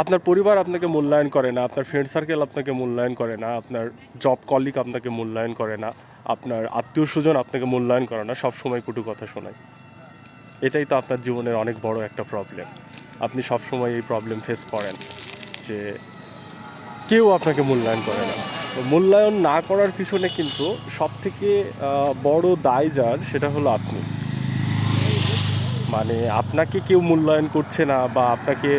আপনার পরিবার আপনাকে মূল্যায়ন করে না, আপনার ফ্রেন্ড সার্কেল আপনাকে মূল্যায়ন করে না, আপনার জব কলিগ আপনাকে মূল্যায়ন করে না, আপনার আত্মীয় স্বজন আপনাকে মূল্যায়ন করে না, সব সময় কটু কথা শোনায়। এটাই তো আপনার জীবনের অনেক বড় একটা প্রবলেম আপনি সবসময় এই প্রবলেম ফেস করেন যে কেউ আপনাকে মূল্যায়ন করে না। মূল্যায়ন না করার পিছনে কিন্তু সব থেকে বড় দায় যার, সেটা হলো আপনি। মানে আপনাকে কেউ মূল্যায়ন করছে না বা আপনাকে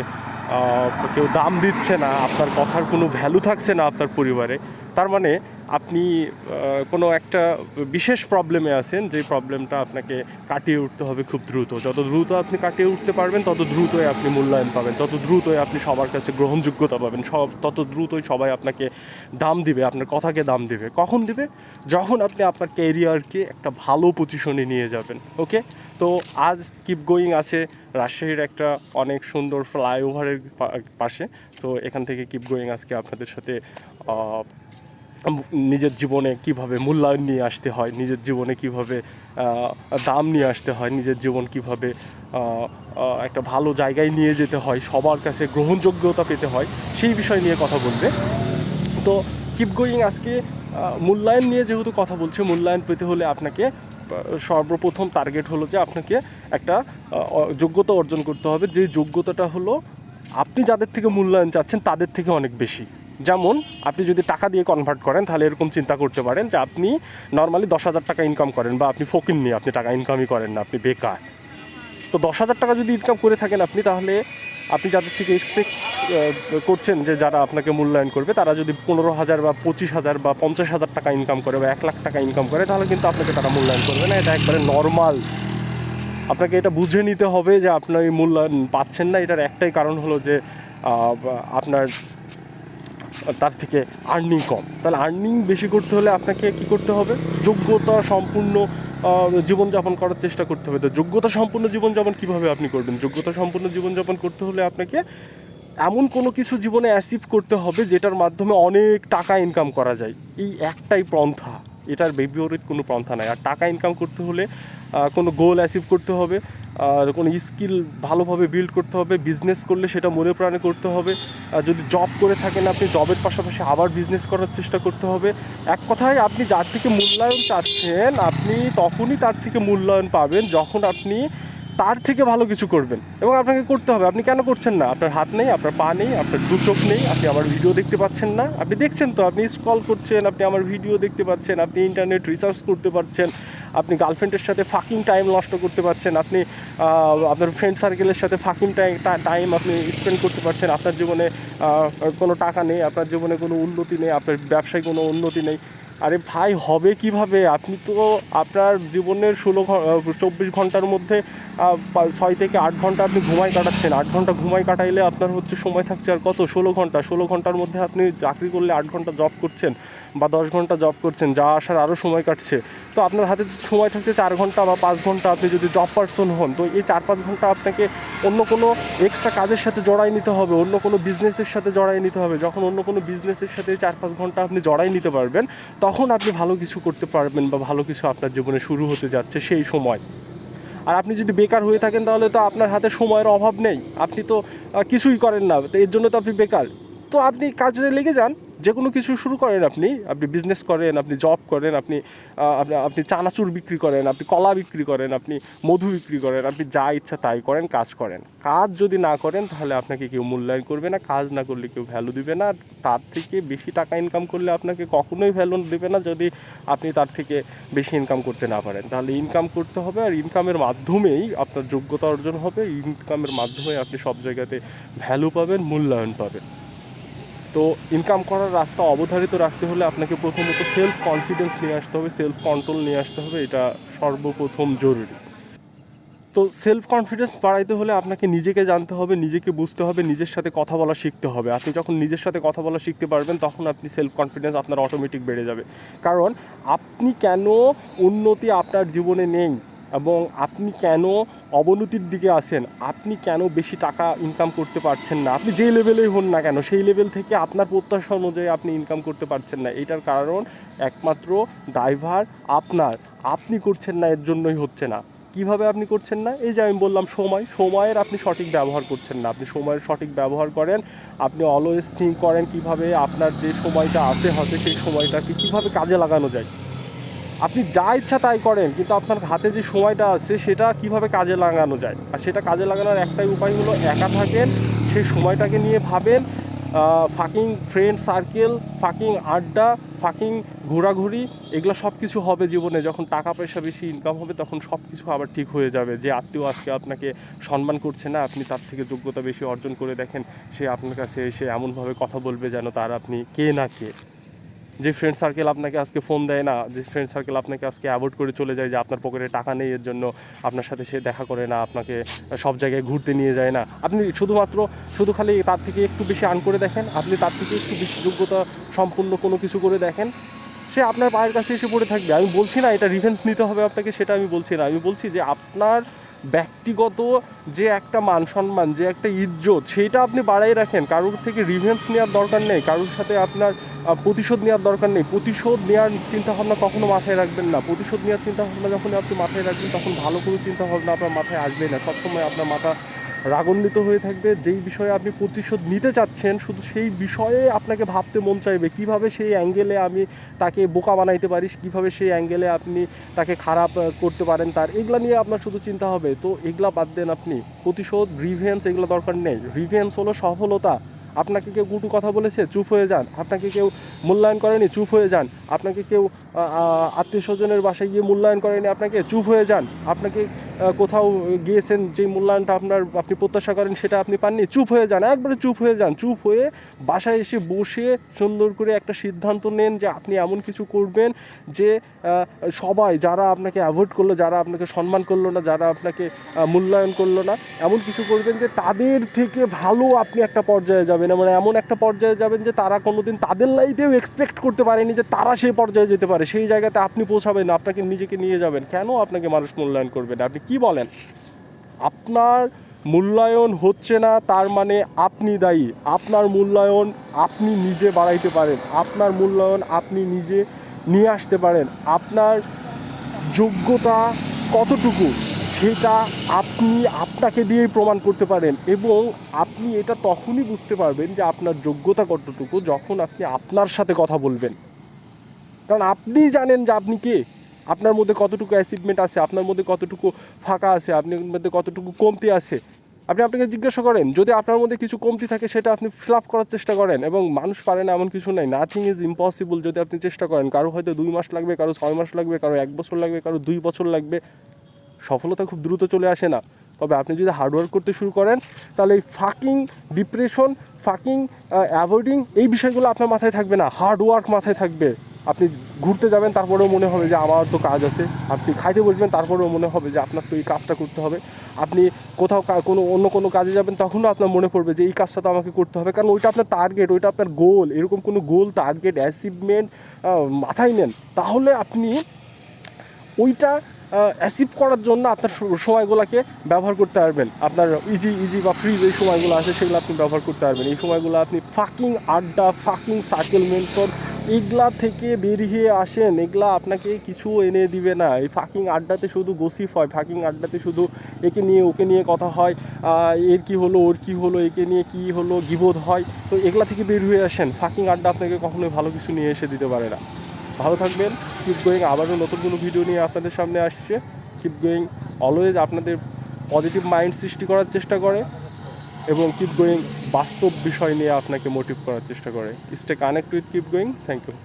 কেউ দাম দিচ্ছে না আপনার কথার কোনো ভ্যালু থাকছে না আপনার পরিবারে তার মানে আপনি কোনো একটা বিশেষ প্রবলেমে আছেন, যে প্রবলেমটা আপনাকে কাটিয়ে উঠতে হবে খুব দ্রুত। যত দ্রুত আপনি কাটিয়ে উঠতে পারবেন, তত দ্রুতই আপনি মূল্যায়ন পাবেন। তত দ্রুতই আপনি সবার কাছে গ্রহণযোগ্যতা পাবেন। সব, তত দ্রুতই সবাই আপনাকে দাম দিবে, আপনার কথাকে দাম দিবে। কখন দিবে? যখন আপনি আপনার ক্যারিয়ারকে একটা ভালো পজিশনে নিয়ে যাবেন ওকে তো আজ কিপ গোয়িং আছে রাজশাহীর একটা অনেক সুন্দর ফ্লাইওভারের পাশে। তো এখান থেকে কিপ গোয়িং আজকে আপনাদের সাথে নিজের জীবনে কীভাবে মূল্যায়ন নিয়ে আসতে হয়, নিজের জীবনে কীভাবে দাম নিয়ে আসতে হয়, নিজের জীবন কীভাবে একটা ভালো জায়গায় নিয়ে যেতে হয়, সবার কাছে গ্রহণযোগ্যতা পেতে হয়, সেই বিষয় নিয়ে কথা বলবে। তো কিপ গোয়িং আজকে মূল্যায়ন নিয়ে যেহেতু কথা বলছে, মূল্যায়ন পেতে হলে আপনাকে সর্বপ্রথম টার্গেট হলো যে আপনাকে একটা যোগ্যতা অর্জন করতে হবে। যে যোগ্যতাটা হলো, আপনি যাদের থেকে মূল্যায়ন চাচ্ছেন, তাদের থেকে অনেক বেশি। যেমন আপনি যদি টাকা দিয়ে কনভার্ট করেন, তাহলে এরকম চিন্তা করতে পারেন যে আপনি নর্মালি দশ হাজার টাকা ইনকাম করেন বা আপনি ফকির নিয়ে আপনি টাকা ইনকামই করেন না, আপনি বেকার। তো দশ হাজার টাকা যদি ইনকাম করে থাকেন আপনি, তাহলে আপনি যাদের থেকে এক্সপেক্ট করছেন যে যারা আপনাকে মূল্যায়ন করবে, তারা যদি পনেরো হাজার বা পঁচিশ হাজার বা পঞ্চাশ হাজার টাকা ইনকাম করে বা এক লাখ টাকা ইনকাম করে, তাহলে কিন্তু আপনাকে তারা মূল্যায়ন করবে না। এটা একবারে নর্মাল আপনাকে এটা বুঝে নিতে হবে যে আপনার এই মূল্যায়ন পাচ্ছেন না। এটার একটাই কারণ হলো যে আপনার তার থেকে আর্নিং কম। তাহলে আর্নিং বেশি করতে হলে আপনাকে কি করতে হবে? যোগ্যতা সম্পূর্ণ জীবনযাপন করার চেষ্টা করতে হবে। তো যোগ্যতা সম্পূর্ণ জীবনযাপন কীভাবে আপনি করবেন? যোগ্যতা সম্পূর্ণ জীবনযাপন করতে হলে আপনাকে এমন কোনো কিছু জীবনে অ্যাচিভ করতে হবে যেটার মাধ্যমে অনেক টাকা ইনকাম করা যায়। এই একটাই পন্থা। এটার বিপরীত কোনো পন্থা নাই। আর টাকা ইনকাম করতে হলে কোনো গোল অ্যাচিভ করতে হবে, আর কোনো স্কিল ভালোভাবে বিল্ড করতে হবে বিজনেস করলে সেটা মনে প্রাণে করতে হবে। আর যদি জব করে থাকেন আপনি জবের পাশাপাশি আবার বিজনেস করার চেষ্টা করতে হবে। এক কথায় আপনি যার থেকে মূল্যায়ন চাচ্ছেন, আপনি তখনই তার থেকে মূল্যায়ন পাবেন, যখন আপনি তার থেকে ভালো কিছু করবেন। এবং আপনাকে করতে হবে। আপনি কেন করছেন না? আপনার হাত নেই, আপনার পা নেই, আপনার দু চোখ নেই, আপনি আমার ভিডিও দেখতে পাচ্ছেন না। আপনি দেখছেন তো, আপনি স্কল করছেন, আপনি আমার ভিডিও দেখতে পাচ্ছেন, আপনি ইন্টারনেট রিসার্চ করতে পারছেন, আপনি গার্লফ্রেন্ডের সাথে ফাকিং টাইম নষ্ট করতে পারছেন, আপনি আপনার ফ্রেন্ড সার্কেলের সাথে ফাকিং টাইম টাইম আপনি স্পেন্ড করতে পারছেন, আপনার জীবনে কোনো টাকা নেই, আপনার জীবনে কোনো উন্নতি নেই, আপনার ব্যবসায় কোনো উন্নতি নেই। আরে ভাই, হবে কীভাবে? আপনি তো আপনার জীবনের ষোলো চব্বিশ ঘণ্টার মধ্যে ছয় থেকে আট ঘণ্টা আপনি ঘুমাই কাটাচ্ছেন। আট ঘণ্টা ঘুমাই কাটাইলে আপনার হচ্ছে সময় থাকছে আর কত? ষোলো ঘণ্টা। ষোলো ঘণ্টার মধ্যে আপনি চাকরি করলে আট ঘণ্টা জব করছেন বা দশ ঘণ্টা জব করছেন, যা আসার আরও সময় কাটছে। তো আপনার হাতে সময় থাকছে চার ঘণ্টা বা পাঁচ ঘণ্টা আপনি যদি জব পার্সন হন, তো এই চার পাঁচ ঘণ্টা আপনাকে অন্য কোনো এক্সট্রা কাজের সাথে জড়াই নিতে হবে, অন্য কোনো বিজনেসের সাথে জড়াই নিতে হবে। যখন অন্য কোনো বিজনেসের সাথে চার পাঁচ ঘণ্টা আপনি জড়াই নিতে পারবেন তখন আপনি ভালো কিছু করতে পারবেন বা ভালো কিছু আপনার জীবনে শুরু হতে যাচ্ছে সেই সময়। আর আপনি যদি বেকার হয়ে থাকেন তাহলে তো আপনার হাতে সময়ের অভাব নেই। আপনি তো কিছুই করেন না। তো এর জন্য তো আপনি বেকার। তো আপনি কাজে লেগে যান। যে কোনো কিছু শুরু করেন আপনি। আপনি বিজনেস করেন, আপনি জব করেন, আপনি আপনি চানাচুর বিক্রি করেন, আপনি কলা বিক্রি করেন, আপনি মধু বিক্রি করেন, আপনি যা ইচ্ছা তাই করেন, কাজ করেন। কাজ যদি না করেন, তাহলে আপনাকে কেউ মূল্যায়ন করবে না, কাজ না করলে কেউ ভ্যালু দিবে না। তার থেকে বেশি টাকা ইনকাম করলে আপনাকে কখনোই ভ্যালু দেবে না, যদি আপনি তার থেকে বেশি ইনকাম করতে না পারেন। তাহলে ইনকাম করতে হবে আর ইনকামের মাধ্যমেই আপনার যোগ্যতা অর্জন হবে। ইনকামের মাধ্যমে আপনি সব জায়গাতে ভ্যালু পাবেন, মূল্যায়ন পাবেন। তো ইনকাম করার রাস্তা অবধারিত রাখতে হলে আপনাকে প্রথমত সেলফ কনফিডেন্স নিয়ে আসতে হবে সেলফ কন্ট্রোল নিয়ে আসতে হবে, এটা সর্বপ্রথম জরুরি। তো সেলফ কনফিডেন্স বাড়াইতে হলে আপনাকে নিজেকে জানতে হবে, নিজেকে বুঝতে হবে, নিজের সাথে কথা বলা শিখতে হবে। আপনি যখন নিজের সাথে কথা বলা শিখতে পারবেন, তখন আপনি সেলফ কনফিডেন্স আপনার অটোমেটিক বেড়ে যাবে। কারণ আপনি কেন উন্নতি আপনার জীবনে নেই? এবং আপনি কেন অবনতির দিকে আসেন? আপনি কেন বেশি টাকা ইনকাম করতে পারছেন না? আপনি যে লেভেলেই হন না কেন, সেই লেভেল থেকে আপনার প্রত্যাশা অনুযায়ী আপনি ইনকাম করতে পারছেন না। এটার কারণ একমাত্র ড্রাইভার আপনার। আপনি করছেন না, এর জন্যই হচ্ছে না। কীভাবে আপনি করছেন না? এই যে আমি বললাম সময়। সময়ের আপনি সঠিক ব্যবহার করছেন না। আপনি সময়ের সঠিক ব্যবহার করেন, আপনি অলওয়েজ থিঙ্ক করেন কীভাবে আপনার যে সময়টা আছে হয়তো সেই সময়টাকে কীভাবে কাজে লাগানো যায়। আপনি যা ইচ্ছা তাই করেন, কিন্তু আপনার হাতে যে সময়টা আছে, সেটা কীভাবে কাজে লাগানো যায়? আর সেটা কাজে লাগানোর একটাই উপায় হলো একা থাকেন সেই সময়টাকে নিয়ে ভাবেন ফাকিং ফ্রেন্ড সার্কেল ফাকিং আড্ডা ফাকিং ঘোরাঘুরি, এগুলো সব কিছু হবে জীবনে। যখন টাকা পয়সা বেশি ইনকাম হবে, তখন সব কিছু আবার ঠিক হয়ে যাবে। যে আত্মীয় আজকে আপনাকে সম্মান করছে না, আপনি তার থেকে যোগ্যতা বেশি অর্জন করে দেখেন, সে আপনার কাছে এসে এমনভাবে কথা বলবে যেন তার আপনি কে না কে। যে ফ্রেন্ড সার্কেল আপনাকে আজকে ফোন দেয় না, যে ফ্রেন্ড সার্কেল আপনাকে আজকে অ্যাভয়েড করে চলে যায়, যে আপনার পকেটে টাকা নেই এর জন্য, আপনার সাথে সে দেখা করে না, আপনাকে সব জায়গায় ঘুরতে নিয়ে যায় না। আপনি শুধুমাত্র, শুধু খালি তার থেকে একটু বেশি আর্ন করে দেখেন, আপনি তার থেকে একটু বেশি যোগ্যতা সম্পূর্ণ কোনো কিছু করে দেখেন। সে আপনার পায়ের কাছে এসে পড়ে থাকবে। আমি বলছি না এটা রিভেন্স নিতে হবে আপনাকে, সেটা আমি বলছি না। আমি বলছি যে আপনার ব্যক্তিগত যে একটা মান সম্মান যে একটা ইজ্জত, সেটা আপনি বাড়াই রাখেন। কারোর থেকে রিভেন্স নেওয়ার দরকার নেই, কারোর সাথে আপনার প্রতিশোধ নেওয়ার দরকার নেই। প্রতিশোধ নেওয়ার চিন্তাভাবনা কখনো মাথায় রাখবেন না। প্রতিশোধ নেওয়ার চিন্তাভাবনা যখন আপনি মাথায় রাখবেন, তখন ভালো কোনো চিন্তাভাবনা আপনার মাথায় আসবে না। সবসময় আপনার মাথা রাগান্বিত হয়ে থাকবে, যেই বিষয়ে আপনি প্রতিশোধ নিতে চাচ্ছেন, শুধু সেই বিষয়ে আপনাকে ভাবতে মন চাইবে। কীভাবে সেই অ্যাঙ্গেলে আমি তাকে বোকা বানাইতে পারি, কীভাবে সেই অ্যাঙ্গেলে আপনি তাকে খারাপ করতে পারেন তার, এগুলা নিয়ে আপনার শুধু চিন্তা হবে। তো এগুলা বাদ দেন আপনি। প্রতিশোধ রিভেন্স এগুলো দরকার নেই। রিভেন্স হলো সফলতা। আপনাকে কেউ গুটু কথা বলেছে, চুপ হয়ে যান। আপনাকে কেউ মূল্যায়ন করেনি, চুপ হয়ে যান। আপনাকে কেউ আত্মীয় স্বজনের বাসায় গিয়ে মূল্যায়ন করেনি, আপনাকে চুপ হয়ে যান। আপনাকে কোথাও গিয়েছেন যে মূল্যায়নটা আপনার আপনি প্রত্যাশা করেন সেটা আপনি পাননি, চুপ হয়ে যান, একবারে চুপ হয়ে যান, চুপ হয়ে বাসায় এসে বসে সুন্দর করে একটা সিদ্ধান্ত নেন যে আপনি এমন কিছু করবেন যে সবাই যারা আপনাকে অ্যাভয়েড করল, যারা আপনাকে সম্মান করল না, যারা আপনাকে মূল্যায়ন করল না, এমন কিছু করবেন যে তাদের থেকে ভালো আপনি একটা পর্যায়ে যাবেন। মানে এমন একটা পর্যায়ে যাবেন যে তারা কোনোদিন তাদের লাইফেও এক্সপেক্ট করতে পারেনি যে তারা সেই পর্যায়ে যেতে পারে। সেই জায়গাতে আপনি পৌঁছাবেন, আপনাকে নিজেকে নিয়ে যাবেন। কেন আপনাকে মানুষ মূল্যায়ন করবেন আপনি কি বলেন? আপনার মূল্যায়ন হচ্ছে না, তার মানে আপনি দায়ী। আপনার মূল্যায়ন আপনি নিজে বাড়াইতে পারেন। আপনার মূল্যায়ন আপনি নিজে নিয়ে আসতে পারেন। আপনার যোগ্যতা কতটুকু, সেটা আপনি আপনাকে দিয়েই প্রমাণ করতে পারেন এবং আপনি এটা তখনই বুঝতে পারবেন যে আপনার যোগ্যতা কতটুকু যখন আপনি আপনার সাথে কথা বলবেন। কারণ আপনি জানেন যে আপনি কে। আপনার মধ্যে কতটুকু অ্যাচিভমেন্ট আছে? আপনার মধ্যে কতটুকু ফাঁকা আছে? আপনার মধ্যে কতটুকু কমতি আছে? আপনি আপনাকে জিজ্ঞাসা করেন, যদি আপনার মধ্যে কিছু কমতি থাকে, সেটা আপনি ফিল আপ করার চেষ্টা করেন এবং মানুষ পারে না এমন কিছু নাই। নাথিং ইজ ইম্পসিবল যদি আপনি চেষ্টা করেন। কারও হয়তো দুই মাস লাগবে, কারও ছয় মাস লাগবে, কারও এক বছর লাগবে, কারও দুই বছর লাগবে। সফলতা খুব দ্রুত চলে আসে না। তবে আপনি যদি হার্ডওয়ার্ক করতে শুরু করেন, তাহলে এই ফাকিং ডিপ্রেশন ফাকিং অ্যাভয়েডিং এই বিষয়গুলো আপনার মাথায় থাকবে না। হার্ডওয়ার্ক মাথায় থাকবে। আপনি ঘুরতে যাবেন, তারপরেও মনে হবে যে আমার তো কাজ আছে। আপনি খাইতে বসবেন, তারপরেও মনে হবে যে আপনার তো এই কাজটা করতে হবে। আপনি কোথাও কোনো অন্য কোনো কাজে যাবেন, তখনও আপনার মনে পড়বে যে এই কাজটা তো আমাকে করতে হবে। কারণ ওইটা আপনার টার্গেট ওইটা আপনার গোল এরকম কোনো গোল টার্গেট অ্যাচিভমেন্ট মাথায় নেন। তাহলে আপনি ওইটা অ্যাচিভ করার জন্য আপনার সময়গুলোকে ব্যবহার করতে পারবেন। আপনার ইজি ইজি বা ফ্রি যে সময়গুলো আছে, সেগুলো আপনি ব্যবহার করতে পারবেন। এই সময়গুলো আপনি ফাকিং আড্ডা ফাকিং সার্কেল মেন্টর এগুলা থেকে বেরিয়ে আসেন। এগুলা আপনাকে কিছু এনে দিবে না। এই ফাকিং আড্ডাতে শুধু গসিফ হয়। ফাকিং আড্ডাতে শুধু একে নিয়ে, ওকে নিয়ে কথা হয়। এর কি হলো, ওর কি হলো, একে নিয়ে কি হলো, গিবোধ হয়। তো এগুলা থেকে বের হয়ে আসেন। ফাকিং আড্ডা আপনাকে কখনোই ভালো কিছু নিয়ে এসে দিতে পারে না। ভালো থাকবেন। কিপ গোয়িং আবারও নতুন কোনো ভিডিও নিয়ে আপনাদের সামনে আসছে। কিপ গোয়িং অলওয়েজ আপনাদের পজিটিভ মাইন্ড সৃষ্টি করার চেষ্টা করে। এবং কিপ গোয়িং বাস্তব বিষয় নিয়ে আপনাকে মোটিভ করার চেষ্টা করে। Stay connect with keep going thank you